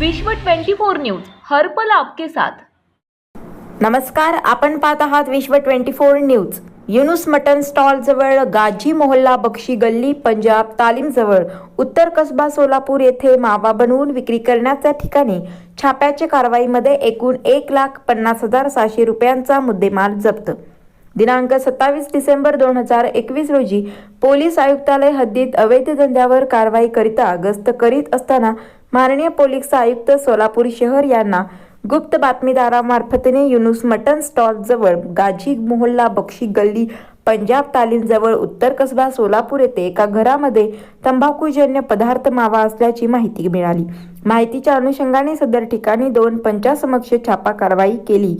विश्व 24 न्यूज हर्पल आपके साथ. नमस्कार आपण पाहत आहात Vishwa twenty four news. Yunus mutton stall जवळ गाजी मोहल्ला बक्षी गल्ली पंजाब तालीम जवळ उत्तर कसबा सोलापूर येथे मावा बनवून विक्री करण्याच्या ठिकाणी छाप्याच्या कारवाईमध्ये एकूण एक लाख पन्नास हजार सहाशे रुपयांचा मुद्देमाल जप्त. दिनांक सत्तावीस डिसेंबर दोन हजार एकवीस रोजी पोलीस आयुक्तालय हद्दीत अवैध धंद्यावर कारवाई करिता गस्त करीत असताना माननीय पोलीस आयुक्त सोलापूर शहर यांना गुप्त बातमीदारामार्फतने युनुस मटन स्टॉल जवळ गाजी मोहल्ला बक्षी गल्ली पंजाब तालीम जवळ उत्तर कसबा सोलापूर येथे एका घरामध्ये तंबाखूजन्य पदार्थ मावा असल्याची माहिती मिळाली. माहितीच्या अनुषंगाने सदर ठिकाणी दोन पंचासमक्ष छापा कारवाई केली.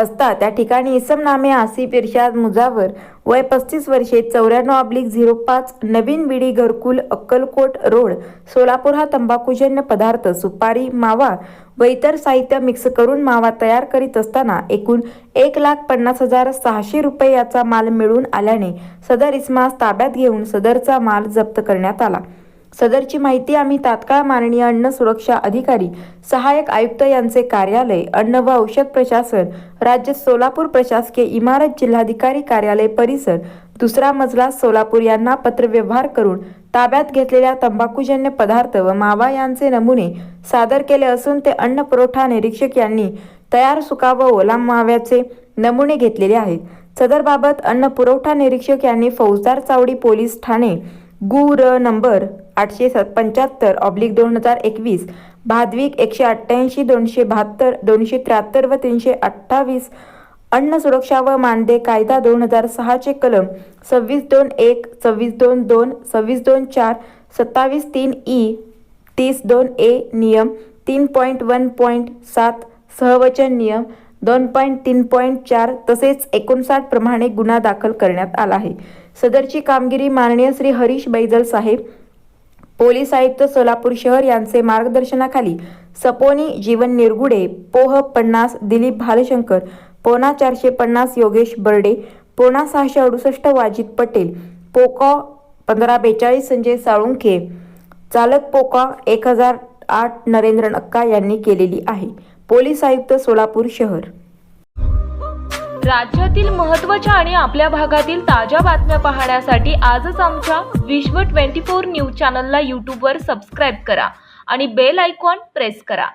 असता त्या ठिकाणी इसम नामे आसिफ इर्शाद मुजावर वय पस्तीस वर्षे चौऱ्याण्णव अब्लिक झिरो पाच नवीन बिडी घरकुल अक्कलकोट रोड सोलापूर हा तंबाखूजन्य पदार्थ सुपारी मावा व इतर साहित्य मिक्स करून मावा तयार करीत असताना एकूण एक लाख पन्नास हजार सहाशे रुपये याचा माल मिळून आल्याने सदर इस्मास ताब्यात घेऊन सदरचा माल जप्त करण्यात आला. सदरची माहिती आम्ही तात्काळ माननीय अन्न सुरक्षा अधिकारी सहाय्यक आयुक्त यांचे कार्यालय अन्न व औषध प्रशासन राज्य सोलापूर प्रशासकीय इमारत जिल्हाधिकारी कार्यालय परिसर दुसरा मजला सोलापूर यांना पत्रव्यवहार करून ताब्यात घेतलेल्या तंबाखूजन्य पदार्थ व मावा यांचे नमुने सादर केले असून ते अन्न पुरवठा निरीक्षक यांनी तयार सुका व ओला माव्याचे नमुने घेतलेले आहेत. सदरबाबत अन्न पुरवठा निरीक्षक यांनी फौजदार चावडी पोलीस ठाणे गु र नंबर आठशे सत पंच्याहत्तर ऑब्लिक दोन हजार एकवीस भाद्विक एकशे अठ्ठ्याऐंशी दोनशे बहात्तर दोनशे त्र्याहत्तर व तीनशे अठ्ठावीस. अन्न सुरक्षा व मानदे कायदा दोन हजार सहाचे कलम सव्वीस दोन एक सव्वीस दोन दोन सव्वीस दोन चार सत्तावीस तीन ई तीस दोन ए नियम तीन पॉईंट वन पॉईंट सात सहवचन नियम दोन पॉईंट तीन पॉईंट चार तसेच एकोणसाठ प्रमाणे गुन्हा दाखल करण्यात आला आहे. सदरची कामगिरी माननीय श्री हरीश बैजल साहेब पोलीस आयुक्त सोलापूर शहर यांचे मार्गदर्शनाखाली सपोनी जीवन निरगुडे पोह पन्नास दिलीप भालशंकर पोना चारशे पन्नास योगेश बर्डे पोना सहाशे अडुसष्ट वाजित पटेल पोका पंधरा बेचाळीस संजय साळुंखे चालक पोका एक हजार आठ नरेंद्र नक्का यांनी केलेली आहे. पोलीस आयुक्त सोलापूर शहर. राज्यातील महत्त्वाच्या आणि आपल्या भागातील ताज्या बातम्या पाहण्यासाठी आजच आमच्या विश्व 24 न्यूज चॅनलला यूट्यूबवर सबस्क्राईब करा आणि बेल आयकॉन प्रेस करा.